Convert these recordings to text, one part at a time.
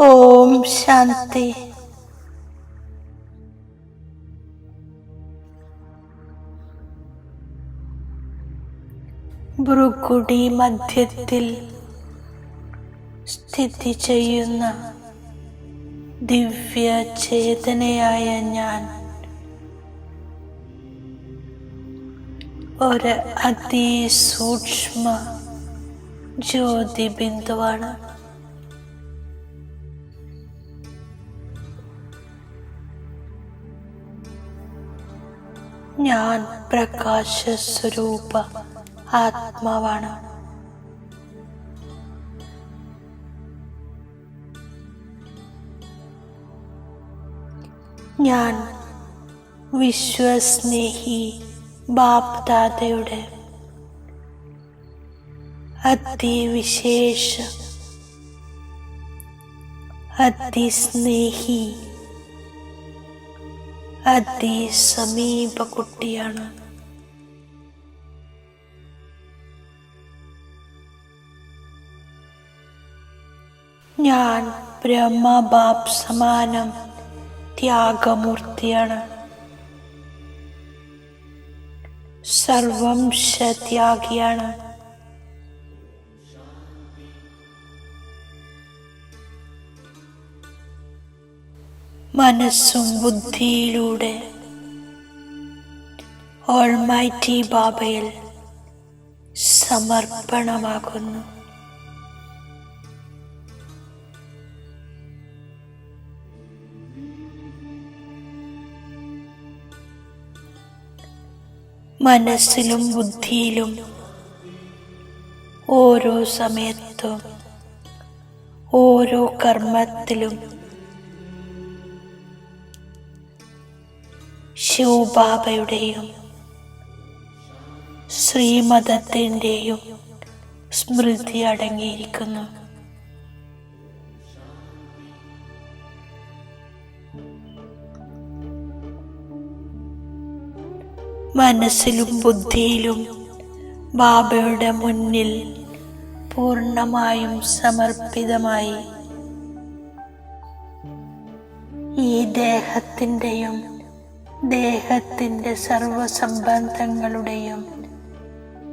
ഓം ശാന്തി. ഭ്രുക്കുടി മധ്യത്തിൽ സ്ഥിതി ചെയ്യുന്ന ദിവ്യ ചേതനയായ ഞാൻ ഒരു അതിസൂക്ഷ്മ ജ്യോതി ബിന്ദുവാണ് ഞാൻ പ്രകാശ സ്വരൂപ ആത്മാവാണ്. ഞാൻ വിശ്വസ്നേഹി ബാപ്ദാദയുടെ അതിവിശേഷ അതിസ്നേഹി അതിസമീപ കുട്ടിയാണ് ഞാൻ ബ്രഹ്മബാബ് സമാനം ത്യാഗമൂർത്തിയാണ്. സർവംശത്യാഗിയാണ്. മനസ്സും ബുദ്ധിയിലൂടെ. ഓൾമൈറ്റി ബാബയിൽ സമർപ്പണമാകുന്നു. മനസ്സിലും ബുദ്ധിയിലും ഓരോ സമയത്തും ഓരോ കർമ്മത്തിലും ശിവബാബയുടെയും ശ്രീമതത്തിന്റെയും സ്മൃതി അടങ്ങിയിരിക്കുന്നു. മനസ്സിലും ബുദ്ധിയിലും ബാബയുടെ മുന്നിൽ പൂർണമായും സമർപ്പിതമായി ഈ ദേഹത്തിന്റെയും ദേഹത്തിന്റെ സർവസംബന്ധങ്ങളുടെയും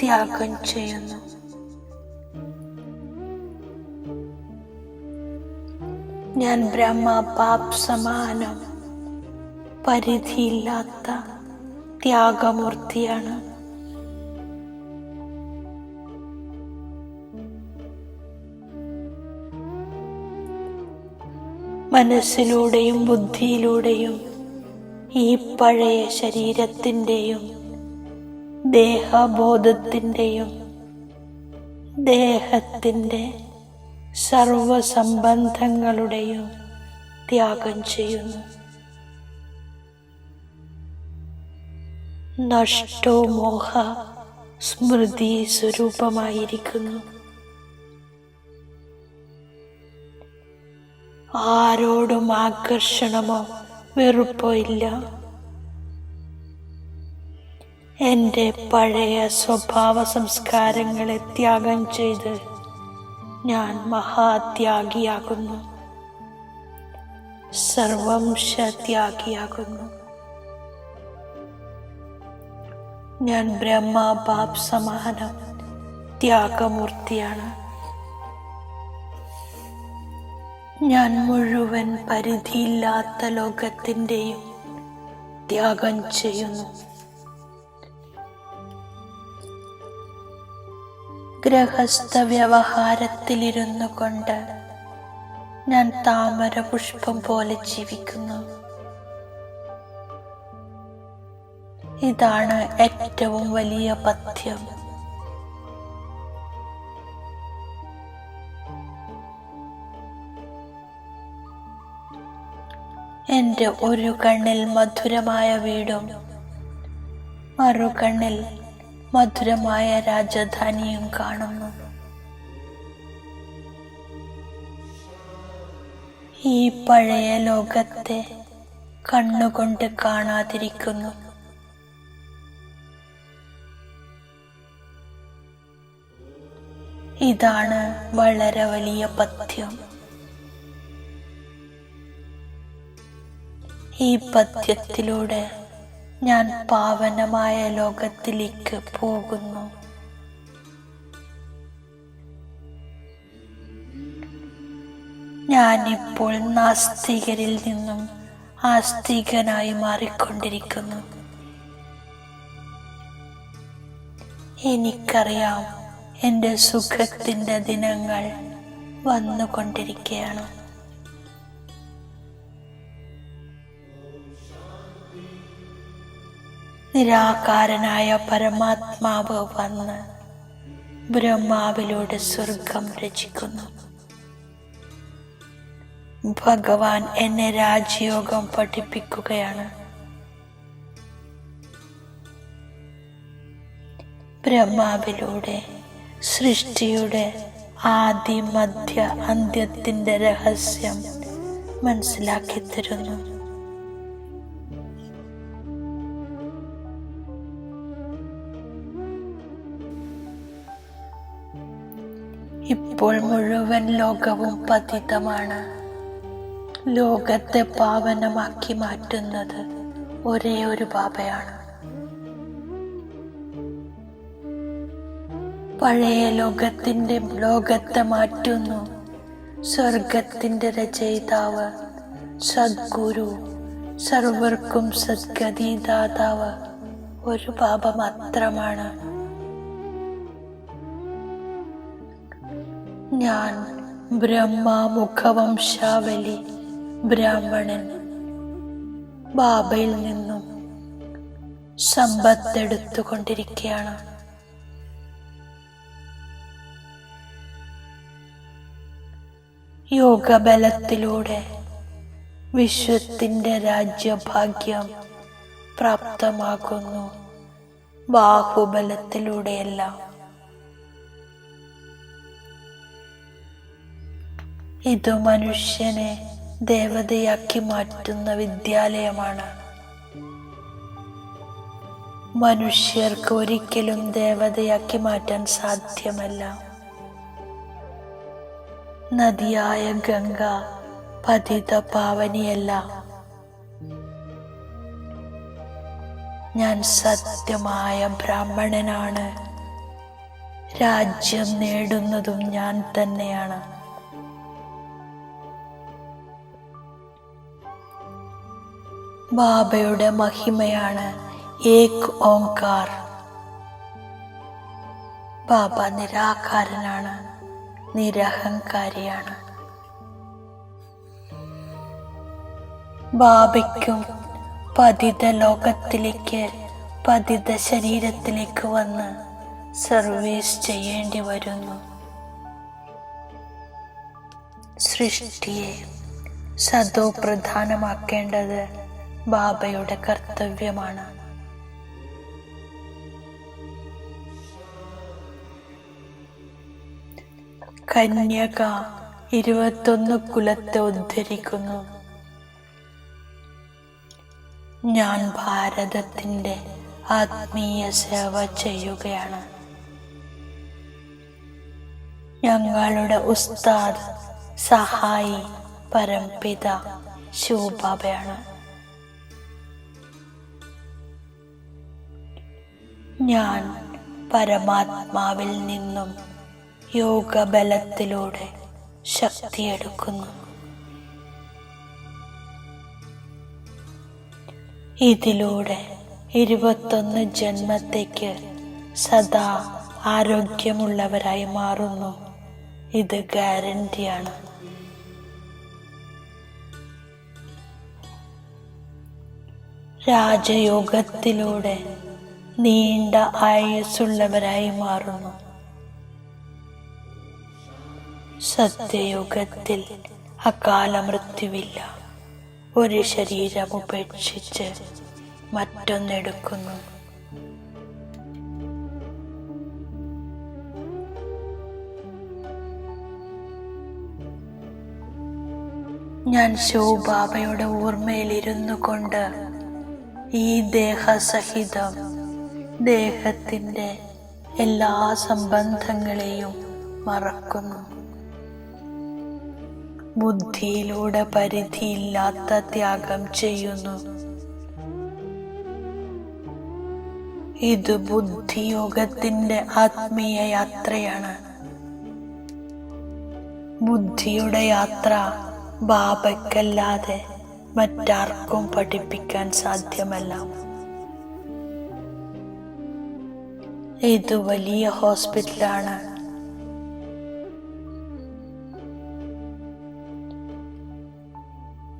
ത്യാഗം ചെയ്യുന്നു. ഞാൻ ബ്രഹ്മ പാപ് സമാനം പരിധിയില്ലാത്ത ത്യാഗമൂർത്തിയാണ്. മനസ്സിലൂടെയും ബുദ്ധിയിലൂടെയും ഈ പഴയ ശരീരത്തിന്റെയും ദേഹബോധത്തിന്റെയും ദേഹത്തിന്റെ സർവസംബന്ധങ്ങളുടെയും ത്യാഗം ചെയ്യുന്നു. നഷ്ടോ മോഹ സ്മൃതി സ്വരൂപമായിരിക്കുന്നു. ആരോടും ആകർഷണമോ വെറുപ്പോ ഇല്ല എന്റെ പഴയ സ്വഭാവ സംസ്കാരങ്ങളെ ത്യാഗം ചെയ്ത് ഞാൻ മഹാത്യാഗിയാകുന്നു. സർവംശത്യാഗിയാകുന്നു. ഞാൻ ബ്രഹ്മ ബാബ് സമാനം ത്യാഗമൂർത്തിയാണ്. ഞാൻ മുഴുവൻ പരിധിയില്ലാത്ത ലോകത്തിന്റെയും ത്യാഗം ചെയ്യുന്നു. ഗൃഹസ്ഥ വ്യവഹാരത്തിലിരുന്നു കൊണ്ട് ഞാൻ താമര പുഷ്പം പോലെ ജീവിക്കുന്നു. ഇതാണ് ഏറ്റവും വലിയ പഥ്യം. എന്റെ ഒരു കണ്ണിൽ മധുരമായ വീടും മറു കണ്ണിൽ മധുരമായ രാജധാനിയും കാണുന്നു. ഈ പഴയ ലോകത്തെ കണ്ണുകൊണ്ട് കാണാതിരിക്കുന്നു. ഇതാണ് വളരെ വലിയ പഥ്യം. ഈ പദ്യത്തിലൂടെ ഞാൻ പാവനമായ ലോകത്തിലേക്ക് പോകുന്നു. ഞാനിപ്പോൾ നാസ്തികരിൽ നിന്നും ആസ്തികനായി മാറിക്കൊണ്ടിരിക്കുന്നു. എനിക്കറിയാം എന്റെ സുഖത്തിന്റെ ദിനങ്ങൾ വന്നുകൊണ്ടിരിക്കുകയാണ്. നിരാകാരനായ പരമാത്മാവ് വന്ന് ബ്രഹ്മാവിലൂടെ സ്വർഗം രചിക്കുന്നു. ഭഗവാൻ എന്നെ രാജയോഗം പഠിപ്പിക്കുകയാണ്. ബ്രഹ്മാവിലൂടെ സൃഷ്ടിയുടെ ആദ്യ മധ്യ അന്ത്യത്തിന്റെ രഹസ്യം മനസ്സിലാക്കി തരുന്നു. ഇപ്പോൾ മുഴുവൻ ലോകവും പതിതമാണ്. ലോകത്തെ പാവനമാക്കി മാറ്റുന്നത് ഒരേ ഒരു ബാബയാണ് പഴയ ലോകത്തിന്റെ ലോകത്തെ മാറ്റുന്നു. സ്വർഗത്തിന്റെ രചയിതാവ് സദ്ഗുരു സർവർക്കും സദ്ഗതിദാതാവ്. ഒരു പാപ മാത്രമാണ്. ഞാൻ ബ്രഹ്മാമുഖവംശാവലി ബ്രാഹ്മണൻ. ബാബയിൽ നിന്നും സമ്പത്തെടുത്തുകൊണ്ടിരിക്കുകയാണ്. യോഗബലത്തിലൂടെ വിശ്വത്തിന്റെ രാജ്യഭാഗ്യം പ്രാപ്തമാകുന്നു. ബാഹുബലത്തിലൂടെയല്ല. ഇത് മനുഷ്യനെ ദേവതയാക്കി മാറ്റുന്ന വിദ്യാലയമാണ്. മനുഷ്യർക്ക് ഒരിക്കലും ദേവതയാക്കി മാറ്റാൻ സാധ്യമല്ല. നദിയായ ഗംഗ പതിത പാവനിയല്ല. ഞാൻ സത്യമായ ബ്രാഹ്മണനാണ്. രാജ്യം നേടുന്നതും ഞാൻ തന്നെയാണ്. ബാബയുടെ മഹിമയാണ് ഏക് ഓംകാർ. ബാബ നിരാകാരനാണ് നിരഹങ്കാരിയാണ്. ബാബയ്ക്കും പതിത ലോകത്തിലേക്ക് പതിത ശരീരത്തിലേക്ക് വന്ന് സർവീസ് ചെയ്യേണ്ടി വരുന്നു. സൃഷ്ടിയെ സദോ പ്രധാനമാക്കേണ്ടത് ബാബയുടെ കർത്തവ്യമാണ്. കന്യക ഇരുപത്തൊന്ന് കുലത്തെ ഉദ്ധരിക്കുന്നു. ഞാൻ ഭാരതത്തിന്റെ ആത്മീയ സേവ ചെയ്യുകയാണ്. ഞങ്ങളുടെ ഉസ്താദ് സഹായി പരംപിത ശിവബാബയാണ് ഞാൻ പരമാത്മാവിൽ നിന്നും യോഗബലത്തിലൂടെ ശക്തിയെടുക്കുന്നു. ഇതിലൂടെ ഇരുപത്തൊന്ന് ജന്മത്തേക്ക് സദാ ആരോഗ്യമുള്ളവരായി മാറുന്നു. ഇത് ഗ്യാരണ്ടിയാണ്. രാജയോഗത്തിലൂടെ നീണ്ട ആയുസ്സുള്ളവരായി മാറുന്നു. സത്യയുഗത്തിൽ അകാല മൃത്യുവില്ല. ഒരു ശരീരം ഉപേക്ഷിച്ച് മറ്റൊന്നെടുക്കുന്നു. ഞാൻ ശിവബാബയുടെ ഓർമ്മയിലിരുന്നു കൊണ്ട് ഈ ദേഹസഹിതം ദേഹത്തിന്റെ എല്ലാ സംബന്ധങ്ങളെയും മറക്കുന്നു. ബുദ്ധിയിലൂടെ പരിധിയില്ലാത്ത ത്യാഗം ചെയ്യുന്നു. ഇത് ബുദ്ധിയോഗത്തിന്റെ ആത്മീയ യാത്രയാണ്. ബുദ്ധിയുടെ യാത്ര ബാബയ്ക്കല്ലാതെ മറ്റാർക്കും പഠിപ്പിക്കാൻ സാധ്യമല്ല. ഇത് വലിയ ഹോസ്പിറ്റലാണ്.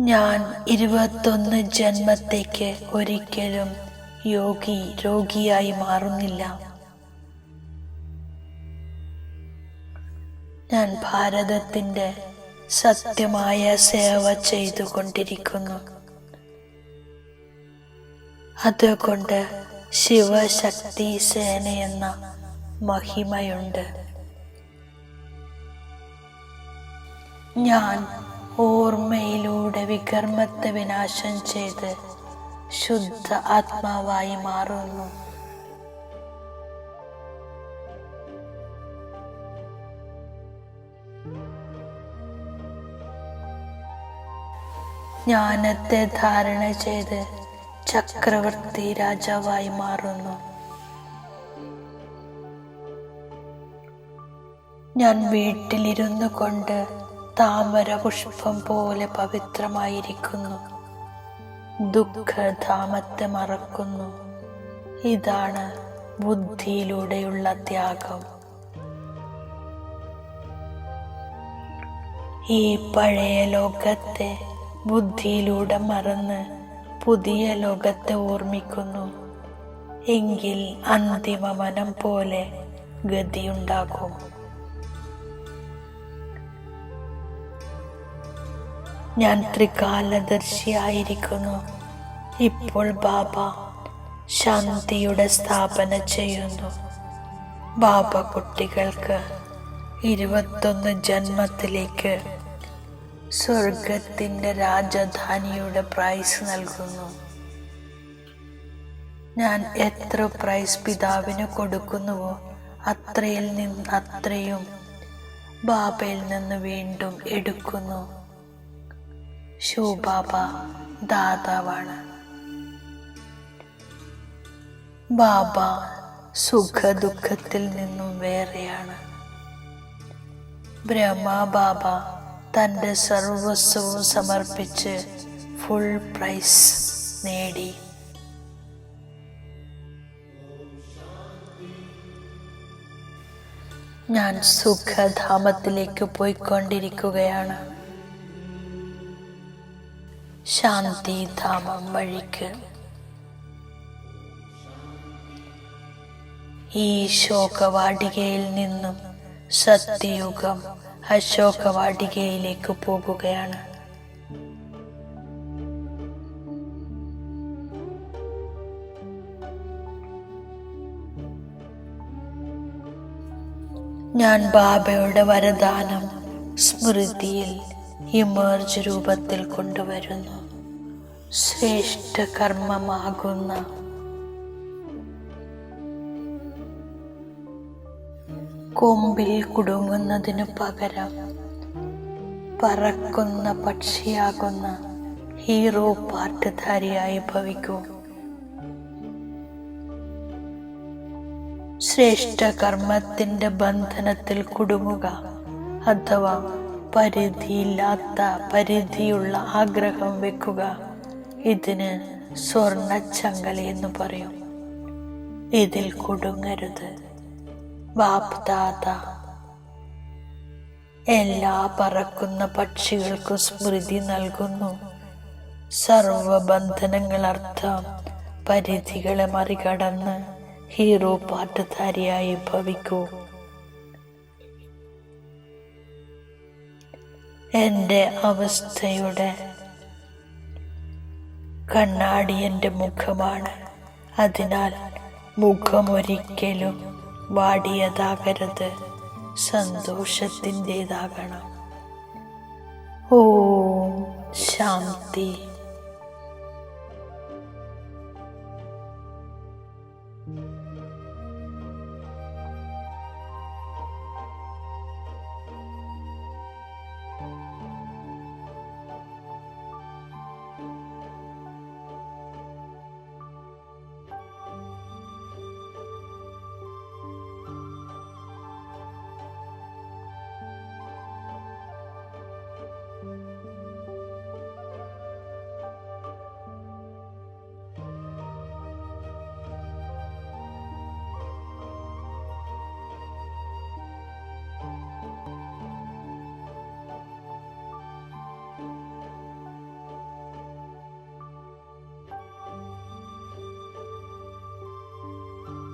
ഞാൻ ഇരുപത്തൊന്ന് ജന്മത്തേക്ക് ഒരിക്കലും യോഗി രോഗിയായി മാറുന്നില്ല. ഞാൻ ഭാരതത്തിന്റെ സത്യമായ സേവ ചെയ്തുകൊണ്ടിരിക്കുന്നു. അതുകൊണ്ട് ശിവശക്തി സേനയെന്ന മഹിമയുണ്ട്. ഞാൻ ഓർമ്മയിലൂടെ വികർമ്മത്തെ വിനാശം ചെയ്ത് ശുദ്ധ ആത്മാവായി മാറുന്നു. ജ്ഞാനത്തെ ധാരണ ചെയ്ത് ചക്രവർത്തി രാജാവായി മാറുന്നു. ഞാൻ വീട്ടിലിരുന്നു കൊണ്ട് താമര പുഷ്പം പോലെ പവിത്രമായിരിക്കുന്നു. ദുഃഖധാമത്തെ മറക്കുന്നു. ഇതാണ് ബുദ്ധിയിലൂടെയുള്ള ത്യാഗം. ഈ പഴയ ലോകത്തെ ബുദ്ധിയിലൂടെ മറന്ന് പുതിയ ലോകത്തെ ഓർമ്മിക്കുന്നു. എങ്കിൽ അന്തിമ മനം പോലെ ഗതിയുണ്ടാകും. ഞാൻ ത്രികാലദർശിയായിരിക്കുന്നു. ഇപ്പോൾ ബാബ ശാന്തിയുടെ സ്ഥാപന ചെയ്യുന്നു. ബാബ കുട്ടികൾക്ക് ഇരുപത്തൊന്ന് ജന്മത്തിലേക്ക് സ്വർഗത്തിന്റെ രാജധാനിയുടെ പ്രൈസ് നൽകുന്നു. ഞാൻ എത്ര പ്രൈസ് പിതാവിന് കൊടുക്കുന്നുവോ അത്രയിൽ നിന്ന് അത്രയും ബാബയിൽ നിന്ന് വീണ്ടും എടുക്കുന്നു. ശിവബാബ ദാതാവാണ്. ബാബ സുഖ ദുഃഖത്തിൽ നിന്നും വേറെയാണ്. ബ്രഹ്മ ബാബ തന്റെ സർവസ്വവും സമർപ്പിച്ച് ഫുൾ പ്രൈസ് നേടി. ഞാൻ സുഖധാമത്തിലേക്ക് പോയിക്കൊണ്ടിരിക്കുകയാണ്. ശാന്തിധാമം വഴിക്ക്. ഈ ശോകവാടികയിൽ നിന്നും സത്യയുഗം അശോകവാടികയിലേക്ക് പോകുകയാണ്. ഞാൻ ബാബയുടെ വരദാനം സ്മൃതിയിൽ ഇമേർജ് രൂപത്തിൽ കൊണ്ടുവരുന്നു. ശ്രേഷ്ഠ കർമ്മമാകുന്ന കൊമ്പിൽ കുടുങ്ങുന്നതിനു പകരം പറക്കുന്ന പക്ഷിയാകുന്ന ഹീറോ പാട്ടുധാരിയായി ഭവിക്കൂ. ശ്രേഷ്ഠ കർമ്മത്തിന്റെ ബന്ധനത്തിൽ കുടുങ്ങുക അഥവാ പരിധിയില്ലാത്ത പരിധിയുള്ള ആഗ്രഹം വെക്കുക ഇതിന് സ്വർണച്ചങ്കലി എന്ന് പറയും. ഇതിൽ കുടുങ്ങരുത്. ബാപ്ദാദ എല്ലാ പറക്കുന്ന പക്ഷികൾക്കും സ്മൃതി നൽകുന്നു. സർവബന്ധനങ്ങൾ അർത്ഥം പരിധികളെ മറികടന്ന് ഹീറോ പാട്ടുധാരിയായി ഭവിക്കൂ. എന്റെ അവസ്ഥയുടെ കണ്ണാടി എന്റെ മുഖമാണ്. അതിനാൽ മുഖമൊരിക്കലും വാടിയതാകരുത്. സന്തോഷത്തിന്റെതാകണം. ഓ ശാന്തി.